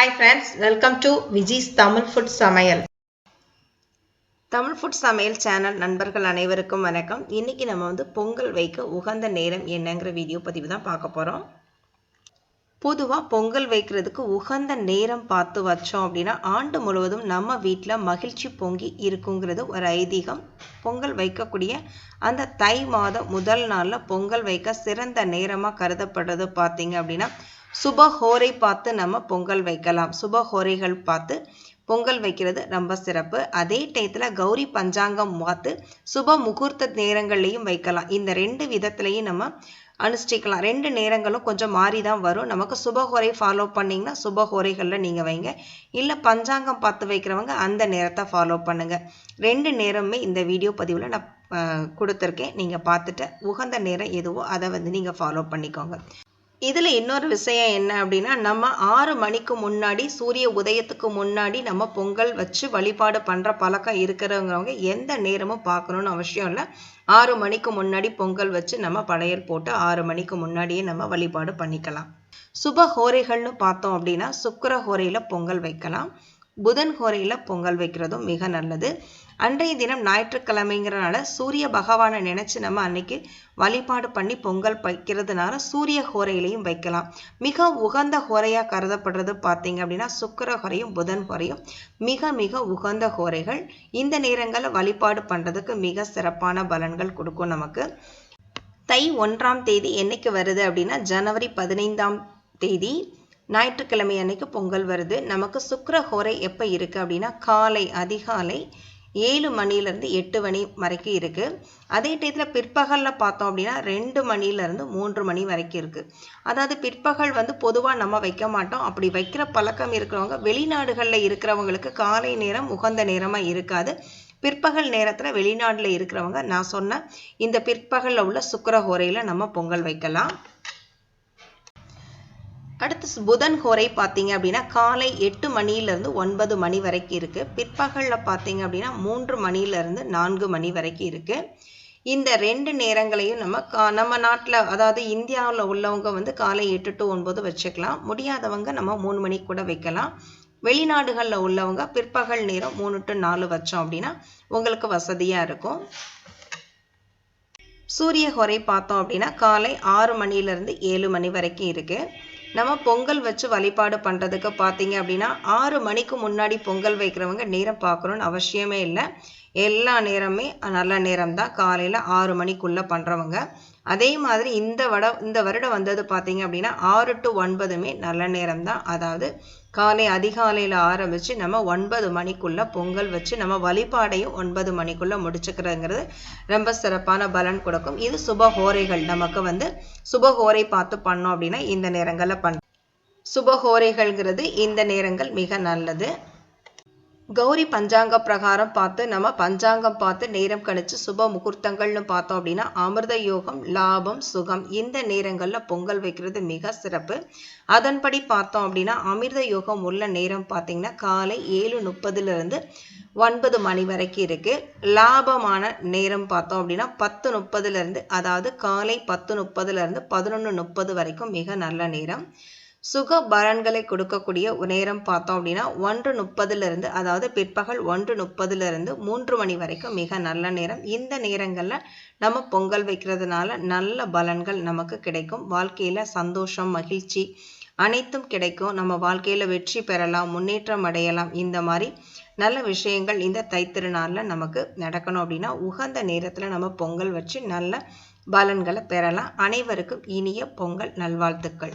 Hi friends welcome to Viji's Tamil food சமையல் Tamil food சமையல் channel நண்பர்கள் அனைவருக்கும் வணக்கம். இன்னைக்கு நம்ம வந்து பொங்கல் வைக்க உகந்த நேரம் என்னங்கிற வீடியோ பதிவு தான் பார்க்க போகிறோம் பொதுவாக பொங்கல் வைக்கிறதுக்கு உகந்த நேரம் பார்த்து வச்சோம் அப்படின்னா ஆண்டு முழுவதும் நம்ம வீட்டில் மகிழ்ச்சி பொங்கி இருக்குங்கிறது ஒரு ஐதீகம். பொங்கல் வைக்கக்கூடிய அந்த தை மாதம் முதல் நாளில் பொங்கல் வைக்க சிறந்த நேரமாக கருதப்படுறது பார்த்தீங்க அப்படின்னா சுபஹோரை பார்த்து நம்ம பொங்கல் வைக்கலாம். சுபஹோரைகள் பார்த்து பொங்கல் வைக்கிறது ரொம்ப சிறப்பு. அதே டயத்தில் கௌரி பஞ்சாங்கம் பார்த்து சுப முகூர்த்த நேரங்கள்லையும் வைக்கலாம். இந்த ரெண்டு விதத்துலையும் நம்ம அனுஷ்டிக்கலாம். ரெண்டு நேரங்களும் கொஞ்சம் மாறி தான் வரும். நமக்கு சுபஹோரை ஃபாலோ பண்ணிங்கன்னா சுபஹோரைகளில் நீங்கள் வைங்க. இல்லை பஞ்சாங்கம் பார்த்து வைக்கிறவங்க அந்த நேரத்தை ஃபாலோ பண்ணுங்கள் ரெண்டு நேரமுமே இந்த வீடியோ பதிவில் நான் கொடுத்துருக்கேன். நீங்கள் பார்த்துட்டு உகந்த நேரம் எதுவோ அதை வந்து நீங்கள் ஃபாலோ பண்ணிக்கோங்க. இதில் இன்னொரு விஷயம் என்ன அப்படின்னா நம்ம ஆறு மணிக்கு முன்னாடி சூரிய உதயத்துக்கு முன்னாடி நம்ம பொங்கல் வச்சு வழிபாடு பண்ணுற பழக்கம் இருக்கிறவங்க எந்த நேரமும் பார்க்கணுன்னு அவசியம் இல்லை. ஆறு மணிக்கு முன்னாடி பொங்கல் வச்சு நம்ம படையல் போட்டு ஆறு மணிக்கு முன்னாடியே நம்ம வழிபாடு பண்ணிக்கலாம். சுப ஹோரைகள்னு பார்த்தோம் அப்படின்னா சுக்கர ஹோரையில் பொங்கல் வைக்கலாம். புதன் கோரையில் பொங்கல் வைக்கிறதும் மிக நல்லது. அன்றைய தினம் ஞாயிற்றுக்கிழமைங்கிறனால சூரிய பகவானை நினைச்சு நம்ம அன்னைக்கு வழிபாடு பண்ணி பொங்கல் வைக்கிறதுனால சூரிய ஹோரையிலையும் வைக்கலாம். மிக உகந்த ஹோரையா கருதப்படுறது பார்த்தீங்க அப்படின்னா சுக்கர ஹோரையும் புதன் ஹோரையும் மிக மிக உகந்த ஹோரைகள் இந்த நேரங்களில் வழிபாடு பண்ணுறதுக்கு மிக சிறப்பான பலன்கள் கொடுக்கும் நமக்கு. தை ஒன்றாம் தேதி என்னைக்கு வருது அப்படின்னா ஜனவரி பதினைந்தாம் தேதி. ஞாயிற்றுக்கிழமை அன்னைக்கு பொங்கல் வருது. நமக்கு சுக்கர ஹோரை எப்போ இருக்குது அப்படின்னா காலை அதிகாலை ஏழு மணிலேருந்து எட்டு மணி வரைக்கும் இருக்குது அதே டயத்தில் பிற்பகலில் பார்த்தோம் அப்படின்னா ரெண்டு மணிலேருந்து மூன்று மணி வரைக்கும் இருக்குது அதாவது பிற்பகல் வந்து பொதுவாக நம்ம வைக்க மாட்டோம். அப்படி வைக்கிற பழக்கம் இருக்கிறவங்க வெளிநாடுகளில் இருக்கிறவங்களுக்கு காலை நேரம் உகந்த நேரமாக இருக்காது. பிற்பகல் நேரத்தில் வெளிநாட்டில் இருக்கிறவங்க நான் சொன்ன இந்த பிற்பகலில் உள்ள சுக்கரஹோரையில் நம்ம பொங்கல் வைக்கலாம். அடுத்து புதன் ஹோரை பார்த்தீங்க அப்படின்னா காலை எட்டு மணியிலேருந்து ஒன்பது மணி வரைக்கும் இருக்குது பிற்பகலில் பார்த்தீங்க அப்படின்னா மூன்று மணியிலேருந்து நான்கு மணி வரைக்கும் இருக்குது இந்த ரெண்டு நேரங்களையும் நம்ம கா நம்ம நாட்டில் அதாவது இந்தியாவில் உள்ளவங்க வந்து காலை எட்டு டு ஒன்பது வச்சுக்கலாம். முடியாதவங்க நம்ம மூணு மணிக்கு கூட வைக்கலாம். வெளிநாடுகளில் உள்ளவங்க பிற்பகல் நேரம் மூணு டு நாலு வச்சோம் அப்படின்னா உங்களுக்கு வசதியாக இருக்கும். சூரிய ஹொரை பார்த்தோம் அப்படின்னா காலை ஆறு மணிலேருந்து ஏழு மணி வரைக்கும் இருக்குது நம்ம பொங்கல் வச்சு வழிபாடு பண்ணுறதுக்கு பார்த்தீங்க அப்படின்னா ஆறு மணிக்கு முன்னாடி பொங்கல் வைக்கிறவங்க நேரம் பார்க்கணுன்னு அவசியமே இல்லை. எல்லா நேரமே நல்ல நேரம் தான் காலையில் ஆறு மணிக்குள்ளே பண்ணுறவங்க அதே மாதிரி இந்த வட இந்த வருடம் வந்தது பார்த்தீங்க அப்படின்னா ஆறு டு ஒன்பதுமே நல்ல நேரம் தான் அதாவது காலை அதிகாலையில் ஆரம்பித்து நம்ம ஒன்பது மணிக்குள்ளே பொங்கல் வச்சு நம்ம வழிபாடையும் ஒன்பது மணிக்குள்ளே முடிச்சுக்கிறதுங்கிறது ரொம்ப சிறப்பான பலன் கொடுக்கும். இது சுபஹோரைகள் நமக்கு வந்து சுபஹோரை பார்த்து பண்ணோம் அப்படின்னா இந்த நேரங்களில் பண் சுபஹோரைகள்ங்கிறது இந்த நேரங்கள் மிக நல்லது. கௌரி பஞ்சாங்க பிரகாரம் பார்த்து நம்ம பஞ்சாங்கம் பார்த்து நேரம் கழிச்சு சுப முகூர்த்தங்கள்னு பார்த்தோம் அப்படின்னா அமிர்த யோகம் லாபம் சுகம் இந்த நேரங்களில் பொங்கல் வைக்கிறது மிக சிறப்பு. அதன்படி பார்த்தோம் அப்படின்னா அமிர்த யோகம் உள்ள நேரம் பார்த்தீங்கன்னா காலை ஏழு முப்பதுலேருந்து ஒன்பது மணி வரைக்கும் இருக்கு. லாபமான நேரம் பார்த்தோம் அப்படின்னா பத்து முப்பதுலேருந்து அதாவது காலை பத்து முப்பதுலேருந்து பதினொன்று முப்பது வரைக்கும் மிக நல்ல நேரம். சுக பலன்களை கொடுக்கக்கூடிய நேரம் பார்த்தோம் அப்படின்னா ஒன்று முப்பதுலேருந்து அதாவது பிற்பகல் ஒன்று முப்பதுலேருந்து மூன்று மணி வரைக்கும் மிக நல்ல நேரம். இந்த நேரங்களில் நம்ம பொங்கல் வைக்கிறதுனால நல்ல பலன்கள் நமக்கு கிடைக்கும். வாழ்க்கையில் சந்தோஷம் மகிழ்ச்சி அனைத்தும் கிடைக்கும். நம்ம வாழ்க்கையில் வெற்றி பெறலாம் முன்னேற்றம் அடையலாம். இந்த மாதிரி நல்ல விஷயங்கள் இந்த தைத்திருநாளில் நமக்கு நடக்கணும் அப்படின்னா உகந்த நேரத்தில் நம்ம பொங்கல் வச்சு நல்ல பலன்களை பெறலாம். அனைவருக்கும் இனிய பொங்கல் நல்வாழ்த்துக்கள்.